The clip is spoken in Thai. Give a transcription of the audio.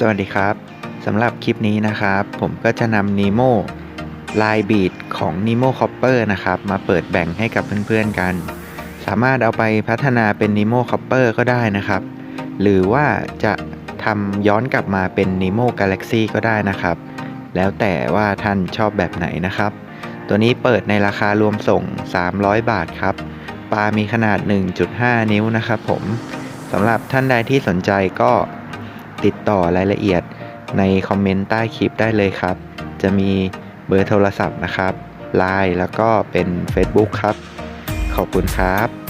สวัสดีครับสำหรับคลิปนี้นะครับ ผมก็จะนำ Nemo ลายบีดของ Nemo Copper นะครับ มาเปิดแบ่งให้กับเพื่อนๆกัน สามารถเอาไปพัฒนาเป็น Nemo Copper ก็ได้นะครับ หรือว่าจะทำย้อนกลับมาเป็น Nemo Galaxy ก็ได้นะครับ แล้วแต่ว่าท่านชอบแบบไหนนะครับ ตัวนี้เปิดในราคารวมส่ง 300 บาทครับปลามีขนาด 1.5 นิ้วนะครับผมสำหรับท่านใดที่สนใจก็ ติดต่อรายละเอียดในคอมเมนต์ใต้คลิปได้เลยครับ จะมีเบอร์โทรศัพท์นะครับไลน์แล้วก็เป็น Facebook ครับ ขอบคุณครับ